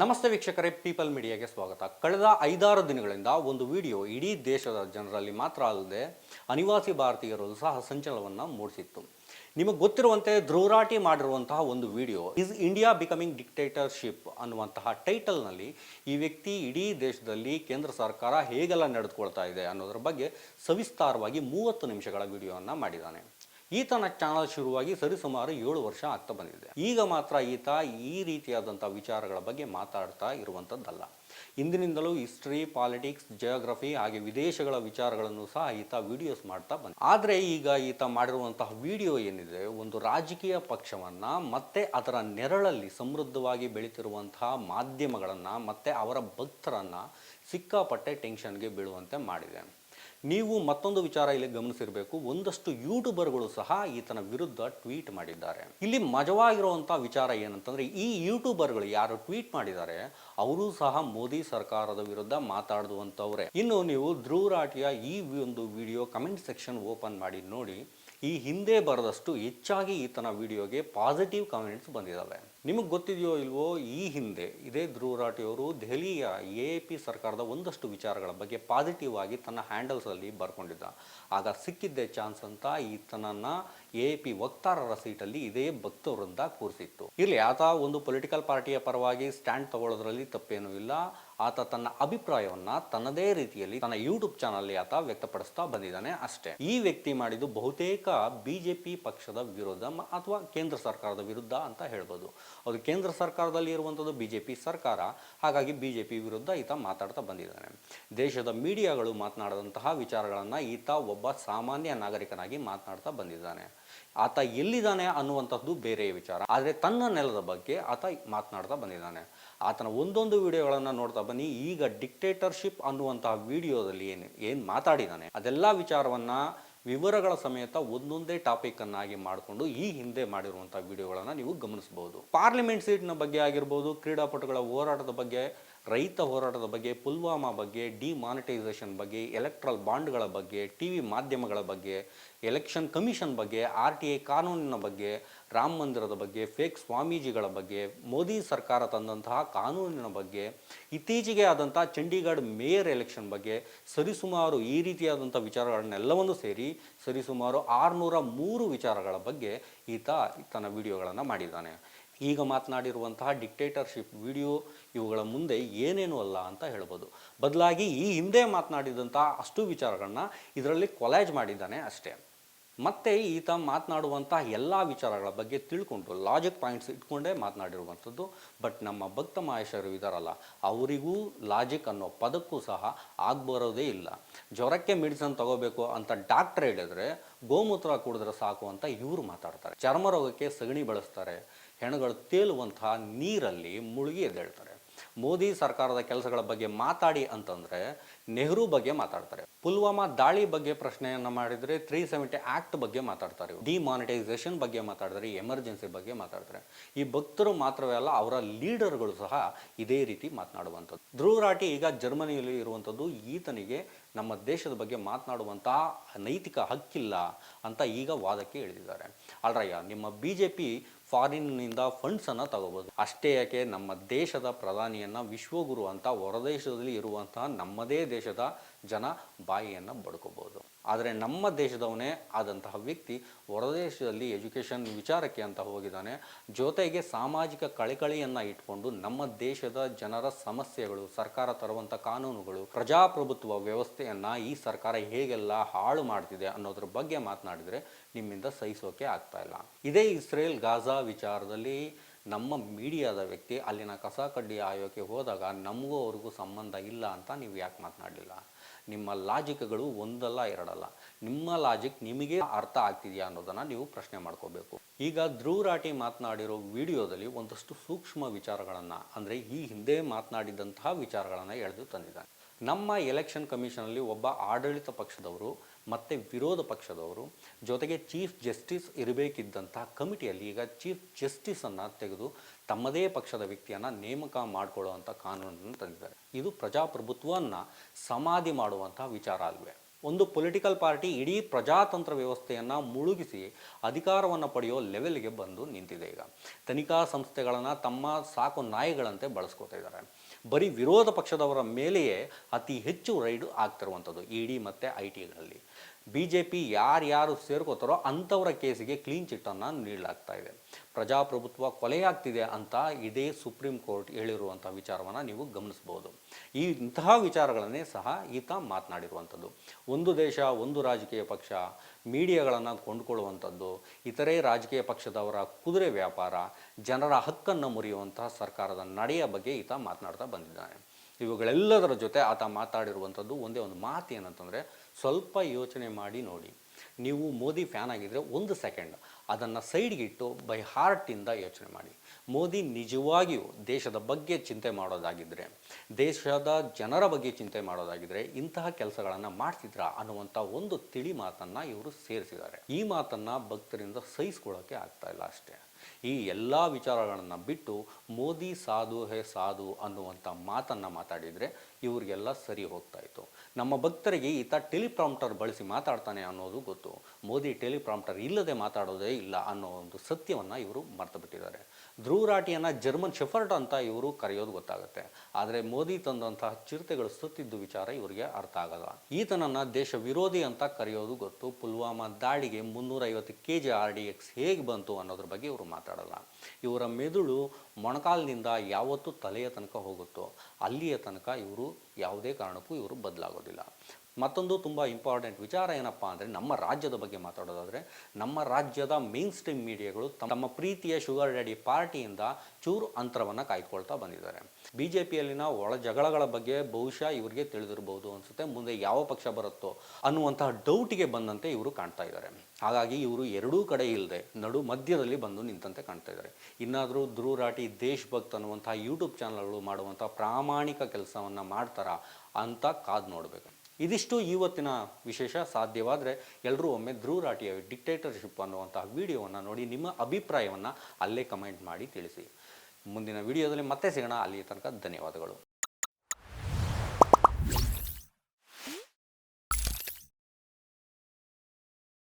ನಮಸ್ತೆ ವೀಕ್ಷಕರೇ ಪೀಪಲ್ ಮೀಡಿಯಾಗೆ ಸ್ವಾಗತ. ಕಳೆದ ಐದಾರು ದಿನಗಳಿಂದ ಒಂದು ವಿಡಿಯೋ ಇಡೀ ದೇಶದ ಜನರಲ್ಲಿ ಮಾತ್ರ ಅಲ್ಲದೆ ಅನಿವಾಸಿ ಭಾರತೀಯರಲ್ಲೂ ಸಹ ಸಂಚಲನವನ್ನು ಮೂಡಿಸಿತ್ತು. ನಿಮಗೆ ಗೊತ್ತಿರುವಂತೆ ಧ್ರುವರಾಟಿ ಮಾಡಿರುವಂತಹ ಒಂದು video is India becoming dictatorship ಅನ್ನುವಂತಹ ಟೈಟಲ್ನಲ್ಲಿ ಈ ವ್ಯಕ್ತಿ ಇಡೀ ದೇಶದಲ್ಲಿ ಕೇಂದ್ರ ಸರ್ಕಾರ ಹೇಗೆಲ್ಲ ನಡೆದುಕೊಳ್ತಾ ಇದೆ ಅನ್ನೋದ್ರ ಬಗ್ಗೆ ಸವಿಸ್ತಾರವಾಗಿ ಮೂವತ್ತು ನಿಮಿಷಗಳ ವಿಡಿಯೋವನ್ನು ಮಾಡಿದ್ದಾನೆ. ಈತನ ಚಾನಲ್ ಶುರುವಾಗಿ ಸರಿಸುಮಾರು ಏಳು ವರ್ಷ ಆಗ್ತಾ ಬಂದಿದೆ. ಈಗ ಮಾತ್ರ ಈತ ಈ ರೀತಿಯಾದಂಥ ವಿಚಾರಗಳ ಬಗ್ಗೆ ಮಾತಾಡ್ತಾ ಇರುವಂಥದ್ದಲ್ಲ ಇಂದಿನಿಂದಲೂ ಹಿಸ್ಟ್ರಿ, ಪಾಲಿಟಿಕ್ಸ್, ಜಿಯೋಗ್ರಫಿ ಹಾಗೆ ವಿದೇಶಗಳ ವಿಚಾರಗಳನ್ನು ಸಹ ಈತ ವಿಡಿಯೋಸ್ ಮಾಡ್ತಾ ಬಂದ. ಆದರೆ ಈಗ ಈತ ಮಾಡಿರುವಂತಹ ವಿಡಿಯೋ ಏನಿದೆ, ಒಂದು ರಾಜಕೀಯ ಪಕ್ಷವನ್ನು ಮತ್ತೆ ಅದರ ನೆರಳಲ್ಲಿ ಸಮೃದ್ಧವಾಗಿ ಬೆಳೀತಿರುವಂತಹ ಮಾಧ್ಯಮಗಳನ್ನು ಮತ್ತೆ ಅವರ ಭಕ್ತರನ್ನು ಸಿಕ್ಕಾಪಟ್ಟೆ ಟೆನ್ಷನ್ಗೆ ಬೀಳುವಂತೆ ಮಾಡಿದೆ. ನೀವು ಮತ್ತೊಂದು ವಿಚಾರ ಇಲ್ಲಿ ಗಮನಿಸಿರಬೇಕು. ಒಂದಷ್ಟು ಯೂಟ್ಯೂಬರ್ಗಳು ಸಹ ಈತನ ವಿರುದ್ಧ ಟ್ವೀಟ್ ಮಾಡಿದ್ದಾರೆ. ಇಲ್ಲಿ ಮಜವಾಗಿರುವಂಥ ವಿಚಾರ ಏನಂತಂದ್ರೆ, ಈ ಯೂಟ್ಯೂಬರ್ಗಳು ಯಾರು ಟ್ವೀಟ್ ಮಾಡಿದ್ದಾರೆ, ಅವರು ಸಹ ಮೋದಿ ಸರ್ಕಾರದ ವಿರುದ್ಧ ಮಾತಾಡುವಂಥವ್ರೆ. ಇನ್ನು ನೀವು ಧ್ರುವ ರಾಟಿಯ ಈ ಒಂದು ವಿಡಿಯೋ ಕಮೆಂಟ್ ಸೆಕ್ಷನ್ ಓಪನ್ ಮಾಡಿ ನೋಡಿ, ಈ ಹಿಂದೆ ಬರದಷ್ಟು ಹೆಚ್ಚಾಗಿ ಈತನ ವಿಡಿಯೋಗೆ ಪಾಸಿಟಿವ್ ಕಮೆಂಟ್ಸ್ ಬಂದಿದ್ದಾವೆ. ನಿಮಗೆ ಗೊತ್ತಿದೆಯೋ ಇಲ್ವೋ, ಈ ಹಿಂದೆ ಇದೇ ಧ್ರುವ ರಾಠಿಯವರು ದೆಹಲಿಯ ಎ ಪಿ ಸರ್ಕಾರದ ಒಂದಷ್ಟು ವಿಚಾರಗಳ ಬಗ್ಗೆ ಪಾಸಿಟಿವ್ ಆಗಿ ತನ್ನ ಹ್ಯಾಂಡಲ್ಸಲ್ಲಿ ಬರ್ಕೊಂಡಿದ್ದ. ಆಗ ಸಿಕ್ಕಿದ್ದೇ ಚಾನ್ಸ್ ಅಂತ ಈತನನ್ನ ಎ ಪಿ ವಕ್ತಾರರ ಸೀಟಲ್ಲಿ ಇದೇ ಭಕ್ತವೃಂದ ಕೂರಿಸಿತ್ತು. ಇಲ್ಲಿ ಆತ ಒಂದು ಪೊಲಿಟಿಕಲ್ ಪಾರ್ಟಿಯ ಪರವಾಗಿ ಸ್ಟ್ಯಾಂಡ್ ತಗೊಳ್ಳೋದ್ರಲ್ಲಿ ತಪ್ಪೇನೂ ಇಲ್ಲ. ಆತ ತನ್ನ ಅಭಿಪ್ರಾಯವನ್ನ ತನ್ನದೇ ರೀತಿಯಲ್ಲಿ ತನ್ನ ಯೂಟ್ಯೂಬ್ ಚಾನಲ್ಲಿ ಆತ ವ್ಯಕ್ತಪಡಿಸ್ತಾ ಬಂದಿದ್ದಾನೆ ಅಷ್ಟೇ. ಈ ವ್ಯಕ್ತಿ ಮಾಡಿದ್ದು ಬಹುತೇಕ ಬಿಜೆಪಿ ಪಕ್ಷದ ವಿರೋಧ ಅಥವಾ ಕೇಂದ್ರ ಸರ್ಕಾರದ ವಿರುದ್ಧ ಅಂತ ಹೇಳ್ಬೋದು. ಅದು ಕೇಂದ್ರ ಸರ್ಕಾರದಲ್ಲಿ ಇರುವಂಥದ್ದು ಬಿ ಜೆ ಪಿ ಸರ್ಕಾರ. ಹಾಗಾಗಿ ಬಿ ಜೆ ಪಿ ವಿರುದ್ಧ ಈತ ಮಾತಾಡ್ತಾ ಬಂದಿದ್ದಾನೆ. ದೇಶದ ಮೀಡಿಯಾಗಳು ಮಾತನಾಡದಂತಹ ವಿಚಾರಗಳನ್ನು ಈತ ಒಬ್ಬ ಸಾಮಾನ್ಯ ನಾಗರಿಕನಾಗಿ ಮಾತನಾಡ್ತಾ ಬಂದಿದ್ದಾನೆ. ಆತ ಎಲ್ಲಿದ್ದಾನೆ ಅನ್ನುವಂಥದ್ದು ಬೇರೆ ವಿಚಾರ. ಆದರೆ ತನ್ನ ನೆಲದ ಬಗ್ಗೆ ಆತ ಮಾತನಾಡ್ತಾ ಬಂದಿದ್ದಾನೆ. ಆತನ ಒಂದೊಂದು ವಿಡಿಯೋಗಳನ್ನು ನೋಡ್ತಾ ಬನ್ನಿ. ಈಗ ಡಿಕ್ಟೇಟರ್ಶಿಪ್ ಅನ್ನುವಂತಹ ವಿಡಿಯೋದಲ್ಲಿ ಏನು ಏನು ಮಾತಾಡಿದ್ದಾನೆ. ಅದೆಲ್ಲ ವಿಚಾರವನ್ನು ವಿವರಗಳ ಸಮೇತ ಒಂದೊಂದೇ ಟಾಪಿಕನ್ನಾಗಿ ಮಾಡಿಕೊಂಡು ಈ ಹಿಂದೆ ಮಾಡಿರುವಂಥ ವಿಡಿಯೋಗಳನ್ನು ನೀವು ಗಮನಿಸಬಹುದು ಪಾರ್ಲಿಮೆಂಟ್ ಸೀಟ್ನ ಬಗ್ಗೆ ಆಗಿರ್ಬೋದು, ಕ್ರೀಡಾಪಟುಗಳ ಹೋರಾಟದ ಬಗ್ಗೆ ರೈತ ಹೋರಾಟದ ಬಗ್ಗೆ, ಪುಲ್ವಾಮಾ ಬಗ್ಗೆ, ಡಿಮಾನಿಟೈಸೇಷನ್ ಬಗ್ಗೆ, ಎಲೆಕ್ಟ್ರಲ್ ಬಾಂಡ್ಗಳ ಬಗ್ಗೆ ಟಿ ವಿ ಮಾಧ್ಯಮಗಳ ಬಗ್ಗೆ, ಎಲೆಕ್ಷನ್ ಕಮಿಷನ್ ಬಗ್ಗೆ, ಆರ್ ಟಿ ಐ ಕಾನೂನಿನ ಬಗ್ಗೆ, ರಾಮ ಮಂದಿರದ ಬಗ್ಗೆ, ಫೇಕ್ ಸ್ವಾಮೀಜಿಗಳ ಬಗ್ಗೆ, ಮೋದಿ ಸರ್ಕಾರ ತಂದಂತಹ ಕಾನೂನಿನ ಬಗ್ಗೆ, ಇತ್ತೀಚೆಗೆ ಆದಂಥ ಚಂಡೀಗಢ ಮೇಯರ್ ಎಲೆಕ್ಷನ್ ಬಗ್ಗೆ, ಸರಿಸುಮಾರು ಈ ರೀತಿಯಾದಂಥ ವಿಚಾರಗಳನ್ನೆಲ್ಲವನ್ನು ಸೇರಿ ಸರಿಸುಮಾರು ಆರುನೂರ ಮೂರು ವಿಚಾರಗಳ ಬಗ್ಗೆ ಈತ ತನ್ನ ವಿಡಿಯೋಗಳನ್ನು ಮಾಡಿದ್ದಾನೆ. ಈಗ ಮಾತನಾಡಿರುವಂತಹ ಡಿಕ್ಟೇಟರ್ಶಿಪ್ ವಿಡಿಯೋ ಇವುಗಳ ಮುಂದೆ ಏನೇನು ಅಲ್ಲ ಅಂತ ಹೇಳ್ಬೋದು. ಬದಲಾಗಿ ಈ ಹಿಂದೆ ಮಾತನಾಡಿದಂಥ ಅಷ್ಟು ವಿಚಾರಗಳನ್ನ ಇದರಲ್ಲಿ ಕೊಲಾಜ್ ಮಾಡಿದ್ದಾನೆ ಅಷ್ಟೇ. ಮತ್ತೆ ಈತ ಮಾತನಾಡುವಂಥ ಎಲ್ಲ ವಿಚಾರಗಳ ಬಗ್ಗೆ ತಿಳ್ಕೊಂಡು ಲಾಜಿಕ್ ಪಾಯಿಂಟ್ಸ್ ಇಟ್ಕೊಂಡೇ ಮಾತನಾಡಿರುವಂಥದ್ದು. ಬಟ್ ನಮ್ಮ ಭಕ್ತ ಮಹೇಶರು ಇದಾರಲ್ಲ, ಅವರಿಗೂ ಲಾಜಿಕ್ ಅನ್ನೋ ಪದಕ್ಕೂ ಸಹ ಆಗ್ಬರೋದೇ ಇಲ್ಲ. ಜ್ವರಕ್ಕೆ ಮೆಡಿಸನ್ ತಗೋಬೇಕು ಅಂತ ಡಾಕ್ಟರ್ ಹೇಳಿದ್ರೆ ಗೋಮೂತ್ರ ಕುಡಿದ್ರೆ ಸಾಕು ಅಂತ ಇವರು ಮಾತಾಡ್ತಾರೆ. ಚರ್ಮ ರೋಗಕ್ಕೆ ಸಗಣಿ ಬಳಸ್ತಾರೆ. ಹೆಣಗಳು ತೇಲುವಂತಹ ನೀರಲ್ಲಿ ಮುಳುಗಿ ಎದ್ದೇಳ್ತಾರೆ. ಮೋದಿ ಸರ್ಕಾರದ ಕೆಲಸಗಳ ಬಗ್ಗೆ ಮಾತಾಡಿ ಅಂತಂದ್ರೆ ನೆಹರು ಬಗ್ಗೆ ಮಾತಾಡ್ತಾರೆ. ಪುಲ್ವಾಮಾ ದಾಳಿ ಬಗ್ಗೆ ಪ್ರಶ್ನೆಯನ್ನ ಮಾಡಿದ್ರೆ ತ್ರೀ ಸೆವೆಂಟಿ ಆಕ್ಟ್ ಬಗ್ಗೆ ಮಾತಾಡ್ತಾರೆ ಡಿಮಾನಿಟೈಸೇಷನ್ ಬಗ್ಗೆ ಮಾತಾಡಿದ್ರೆ ಎಮರ್ಜೆನ್ಸಿ ಬಗ್ಗೆ ಮಾತಾಡ್ತಾರೆ. ಈ ಭಕ್ತರು ಮಾತ್ರವೇ ಅಲ್ಲ, ಅವರ ಲೀಡರ್ಗಳು ಸಹ ಇದೇ ರೀತಿ ಮಾತನಾಡುವಂಥದ್ದು. ಧ್ರುವರಾಟಿ ಈಗ ಜರ್ಮನಿಯಲ್ಲಿ ಇರುವಂಥದ್ದು ಈತನಿಗೆ ನಮ್ಮ ದೇಶದ ಬಗ್ಗೆ ಮಾತನಾಡುವಂತಹ ನೈತಿಕ ಹಕ್ಕಿಲ್ಲ ಅಂತ ಈಗ ವಾದಕ್ಕೆ ಇಳಿದಿದ್ದಾರೆ. ಅಲ್ರಯ್ಯ, ನಿಮ್ಮ ಬಿ ಜೆ ಪಿ ಫಾರಿನ್ನಿಂದ ಫಂಡ್ಸನ್ನು ತಗೋಬೋದು. ಅಷ್ಟೇ ಯಾಕೆ ನಮ್ಮ ದೇಶದ ಪ್ರಧಾನಿಯನ್ನು ವಿಶ್ವಗುರು ಅಂತ ಹೊರದೇಶದಲ್ಲಿ ಇರುವಂತಹ ನಮ್ಮದೇ ದೇಶದ ಜನ ಬಾಯಿಯನ್ನು ಬಡ್ಕೋಬೋದು. ಆದರೆ ನಮ್ಮ ದೇಶದವನೇ ಆದಂತಹ ವ್ಯಕ್ತಿ ಹೊರದೇಶದಲ್ಲಿ ಎಜುಕೇಷನ್ ವಿಚಾರಕ್ಕೆ ಅಂತ ಹೋಗಿದ್ದಾನೆ. ಜೊತೆಗೆ ಸಾಮಾಜಿಕ ಕಳಕಳಿಯನ್ನು ಇಟ್ಕೊಂಡು ನಮ್ಮ ದೇಶದ ಜನರ ಸಮಸ್ಯೆಗಳು, ಸರ್ಕಾರ ತರುವಂಥ ಕಾನೂನುಗಳು, ಪ್ರಜಾಪ್ರಭುತ್ವ ವ್ಯವಸ್ಥೆಯನ್ನು ಈ ಸರ್ಕಾರ ಹೇಗೆಲ್ಲ ಹಾಳು ಮಾಡ್ತಿದೆ ಅನ್ನೋದ್ರ ಬಗ್ಗೆ ಮಾತನಾಡಿದರೆ ನಿಮ್ಮಿಂದ ಸಹಿಸೋಕೆ ಆಗ್ತಾ ಇಲ್ಲ. ಇದೇ ಇಸ್ರೇಲ್ ಗಾಜಾ ವಿಚಾರದಲ್ಲಿ ನಮ್ಮ ಮೀಡಿಯಾದ ವ್ಯಕ್ತಿ ಅಲ್ಲಿನ ಕಸ ಕಡ್ಡಿ ಆಯೋಕೆ ಹೋದಾಗ ನಮಗೂ ಅವ್ರಿಗೂ ಸಂಬಂಧ ಇಲ್ಲ ಅಂತ ನೀವು ಯಾಕೆ ಮಾತನಾಡಲಿಲ್ಲ? ನಿಮ್ಮ ಲಾಜಿಕ್ಗಳು ಒಂದಲ್ಲ ಎರಡಲ್ಲ. ನಿಮ್ಮ ಲಾಜಿಕ್ ನಿಮಗೆ ಅರ್ಥ ಆಗ್ತಿದೆಯಾ ಅನ್ನೋದನ್ನು ನೀವು ಪ್ರಶ್ನೆ ಮಾಡ್ಕೋಬೇಕು. ಈಗ ಧ್ರುವರಾಟಿ ಮಾತನಾಡಿರೋ ವಿಡಿಯೋದಲ್ಲಿ ಒಂದಷ್ಟು ಸೂಕ್ಷ್ಮ ವಿಚಾರಗಳನ್ನು, ಅಂದರೆ ಈ ಹಿಂದೆ ಮಾತನಾಡಿದಂತಹ ವಿಚಾರಗಳನ್ನು ಎಳೆದು ತಂದಿದ್ದಾನೆ. ನಮ್ಮ ಎಲೆಕ್ಷನ್ ಕಮಿಷನಲ್ಲಿ ಒಬ್ಬ ಆಡಳಿತ ಪಕ್ಷದವರು ಮತ್ತು ವಿರೋಧ ಪಕ್ಷದವರು ಜೊತೆಗೆ ಚೀಫ್ ಜಸ್ಟಿಸ್ ಇರಬೇಕಿದ್ದಂತಹ ಕಮಿಟಿಯಲ್ಲಿ ಈಗ ಚೀಫ್ ಜಸ್ಟಿಸನ್ನು ತೆಗೆದು ತಮ್ಮದೇ ಪಕ್ಷದ ವ್ಯಕ್ತಿಯನ್ನು ನೇಮಕ ಮಾಡಿಕೊಳ್ಳುವಂಥ ಕಾನೂನನ್ನು ತಂದಿದ್ದಾರೆ. ಇದು ಪ್ರಜಾಪ್ರಭುತ್ವವನ್ನು ಸಮಾಧಿ ಮಾಡುವಂಥ ವಿಚಾರ ಅಲ್ವೇ. ಒಂದು ಪೊಲಿಟಿಕಲ್ ಪಾರ್ಟಿ ಇಡೀ ಪ್ರಜಾತಂತ್ರ ವ್ಯವಸ್ಥೆಯನ್ನು ಮುಳುಗಿಸಿ ಅಧಿಕಾರವನ್ನು ಪಡೆಯೋ ಲೆವೆಲ್ಗೆ ಬಂದು ನಿಂತಿದೆ ಈಗ. ತನಿಖಾ ಸಂಸ್ಥೆಗಳನ್ನು ತಮ್ಮ ಸಾಕು ನಾಯಿಗಳಂತೆ ಬಳಸ್ಕೋತಾ ಇದ್ದಾರೆ. ಬರೀ ವಿರೋಧ ಪಕ್ಷದವರ ಮೇಲೆಯೇ ಅತಿ ಹೆಚ್ಚು ರೈಡ್ ಆಗ್ತಿರುವಂಥದ್ದು ಇ ಡಿ ಮತ್ತು ಐ ಟಿಗಳಲ್ಲಿ ಬಿ ಜೆ ಪಿ ಯಾರ್ಯಾರು ಸೇರ್ಕೋತಾರೋ ಅಂಥವರ ಕೇಸಿಗೆ ಕ್ಲೀನ್ ಚಿಟ್ಟನ್ನು ನೀಡಲಾಗ್ತಾ ಇದೆ. ಪ್ರಜಾಪ್ರಭುತ್ವ ಕೊಲೆಯಾಗ್ತಿದೆ ಅಂತ ಇದೇ ಸುಪ್ರೀಂ ಕೋರ್ಟ್ ಹೇಳಿರುವಂಥ ವಿಚಾರವನ್ನು ನೀವು ಗಮನಿಸ್ಬೋದು. ಈ ಇಂತಹ ವಿಚಾರಗಳನ್ನೇ ಸಹ ಈತ ಮಾತನಾಡಿರುವಂಥದ್ದು. ಒಂದು ದೇಶ, ಒಂದು ರಾಜಕೀಯ ಪಕ್ಷ ಮೀಡಿಯಾಗಳನ್ನು ಕೊಂಡುಕೊಳ್ಳುವಂಥದ್ದು, ಇತರೆ ರಾಜಕೀಯ ಪಕ್ಷದವರ ಕುದುರೆ ವ್ಯಾಪಾರ, ಜನರ ಹಕ್ಕನ್ನು ಮುರಿಯುವಂತಹ ಸರ್ಕಾರದ ನಡೆಯ ಬಗ್ಗೆ ಈತ ಮಾತನಾಡ್ತಾ ಬಂದಿದ್ದಾನೆ. ಇವುಗಳೆಲ್ಲದರ ಜೊತೆ ಆತ ಮಾತಾಡಿರುವಂಥದ್ದು ಒಂದೇ ಒಂದು ಮಾತು ಏನಂತಂದರೆ, ಸ್ವಲ್ಪ ಯೋಚನೆ ಮಾಡಿ ನೋಡಿ. ನೀವು ಮೋದಿ ಫ್ಯಾನ್ ಆಗಿದ್ದರೆ ಒಂದು ಸೆಕೆಂಡ್ ಅದನ್ನು ಸೈಡ್ಗೆ ಇಟ್ಟು ಬೈ ಹಾರ್ಟಿಂದ ಯೋಚನೆ ಮಾಡಿ. ಮೋದಿ ನಿಜವಾಗಿಯೂ ದೇಶದ ಬಗ್ಗೆ ಚಿಂತೆ ಮಾಡೋದಾಗಿದ್ದರೆ ದೇಶದ ಜನರ ಬಗ್ಗೆ ಚಿಂತೆ ಮಾಡೋದಾಗಿದ್ದರೆ ಇಂತಹ ಕೆಲಸಗಳನ್ನು ಮಾಡ್ತಿದ್ರಾ ಅನ್ನುವಂಥ ಒಂದು ತಿಳಿ ಮಾತನ್ನು ಇವರು ಸೇರಿಸಿದ್ದಾರೆ. ಈ ಮಾತನ್ನು ಭಕ್ತರಿಂದ ಸಹಿಸ್ಕೊಳ್ಳೋಕ್ಕೆ ಆಗ್ತಾ ಇಲ್ಲ ಅಷ್ಟೇ. ಈ ಎಲ್ಲ ವಿಚಾರಗಳನ್ನು ಬಿಟ್ಟು ಮೋದಿ ಸಾಧು ಹೇ ಸಾಧು ಅನ್ನುವಂಥ ಮಾತನ್ನು ಮಾತಾಡಿದರೆ ಇವರಿಗೆಲ್ಲ ಸರಿ ಹೋಗ್ತಾ ಇತ್ತು. ನಮ್ಮ ಭಕ್ತರಿಗೆ ಈತ ಟೆಲಿಪ್ರಾಂಪ್ಟರ್ ಬಳಸಿ ಮಾತಾಡ್ತಾನೆ ಅನ್ನೋದು ಗೊತ್ತು. ಮೋದಿ ಟೆಲಿಪ್ರಾಂಪ್ಟರ್ ಇಲ್ಲದೆ ಮಾತಾಡೋದೇ ಇಲ್ಲ ಅನ್ನೋ ಒಂದು ಸತ್ಯವನ್ನು ಇವರು ಮರ್ತು ಬಿಟ್ಟಿದ್ದಾರೆ ಧ್ರುವ್ ರಾಟಿಯನ್ನು ಜರ್ಮನ್ ಶೆಫರ್ಡ್ ಅಂತ ಇವರು ಕರೆಯೋದು ಗೊತ್ತಾಗುತ್ತೆ. ಆದರೆ ಮೋದಿ ತಂದಂತಹ ಚಿರತೆಗಳು ಸುತ್ತಿದ್ದು ವಿಚಾರ ಇವರಿಗೆ ಅರ್ಥ ಆಗಲ್ಲ. ಈತನನ್ನು ದೇಶ ವಿರೋಧಿ ಅಂತ ಕರೆಯೋದು ಗೊತ್ತು. ಪುಲ್ವಾಮಾ ದಾಳಿಗೆ ಮುನ್ನೂರೈವತ್ತು K G R D X ಹೇಗೆ ಬಂತು ಅನ್ನೋದ್ರ ಬಗ್ಗೆ ಇವರು ಮಾತಾಡಲ್ಲ. ಇವರ ಮೆದುಳು ಮೊಣಕಾಲಿನಿಂದ ಯಾವತ್ತು ತಲೆಯ ತನಕ ಹೋಗುತ್ತೋ ಅಲ್ಲಿಯ ತನಕ ಇವರು ಯಾವುದೇ ಕಾರಣಕ್ಕೂ ಇವರು ಬದಲಾಗೋದಿಲ್ಲ. ಮತ್ತೊಂದು ತುಂಬ ಇಂಪಾರ್ಟೆಂಟ್ ವಿಚಾರ ಏನಪ್ಪ ಅಂದರೆ ನಮ್ಮ ರಾಜ್ಯದ ಬಗ್ಗೆ ಮಾತಾಡೋದಾದರೆ ನಮ್ಮ ರಾಜ್ಯದ ಮೇನ್ ಸ್ಟ್ರೀಮ್ ಮೀಡಿಯಾಗಳು ತಮ್ಮ ಪ್ರೀತಿಯ ಶುಗರ್ ಡ್ಯಾಡಿ ಪಾರ್ಟಿಯಿಂದ ಚೂರು ಅಂತರವನ್ನು ಕಾಯ್ಕೊಳ್ತಾ ಬಂದಿದ್ದಾರೆ. ಬಿ ಜೆ ಪಿಯಲ್ಲಿನ ಒಳ ಜಗಳಗಳ ಬಗ್ಗೆ ಬಹುಶಃ ಇವರಿಗೆ ತಿಳಿದಿರಬಹುದು ಅನಿಸುತ್ತೆ. ಮುಂದೆ ಯಾವ ಪಕ್ಷ ಬರುತ್ತೋ ಅನ್ನುವಂತಹ ಡೌಟಿಗೆ ಬಂದಂತೆ ಇವರು ಕಾಣ್ತಾ ಇದ್ದಾರೆ. ಹಾಗಾಗಿ ಇವರು ಎರಡೂ ಕಡೆ ಇಲ್ಲದೆ ನಡು ಮಧ್ಯದಲ್ಲಿ ಬಂದು ನಿಂತಂತೆ ಕಾಣ್ತಾ ಇದ್ದಾರೆ. ಇನ್ನಾದರೂ ಧ್ರುವರಾಟಿ ದೇಶಭಕ್ತ್ ದೇಶ್ ಭಕ್ತ್ ಅನ್ನುವಂಥ ಯೂಟ್ಯೂಬ್ ಚಾನಲ್ಗಳು ಮಾಡುವಂಥ ಪ್ರಾಮಾಣಿಕ ಕೆಲಸವನ್ನು ಮಾಡ್ತಾರಾ ಅಂತ ಕಾದು ನೋಡಬೇಕು. ಇದಿಷ್ಟು ಇವತ್ತಿನ ವಿಶೇಷ ಸಾಧ್ಯವಾದರೆ ಎಲ್ಲರೂ ಒಮ್ಮೆ ಧ್ರುವರಾಟಿಯ ಡಿಕ್ಟೇಟರ್ಶಿಪ್ ಅನ್ನುವಂತಹ ವಿಡಿಯೋವನ್ನು ನೋಡಿ, ನಿಮ್ಮ ಅಭಿಪ್ರಾಯವನ್ನು ಅಲ್ಲೇ ಕಮೆಂಟ್ ಮಾಡಿ ತಿಳಿಸಿ. ಮುಂದಿನ ವಿಡಿಯೋದಲ್ಲಿ ಮತ್ತೆ ಸಿಗೋಣ. ಅಲ್ಲಿಯ ತನಕ ಧನ್ಯವಾದಗಳು.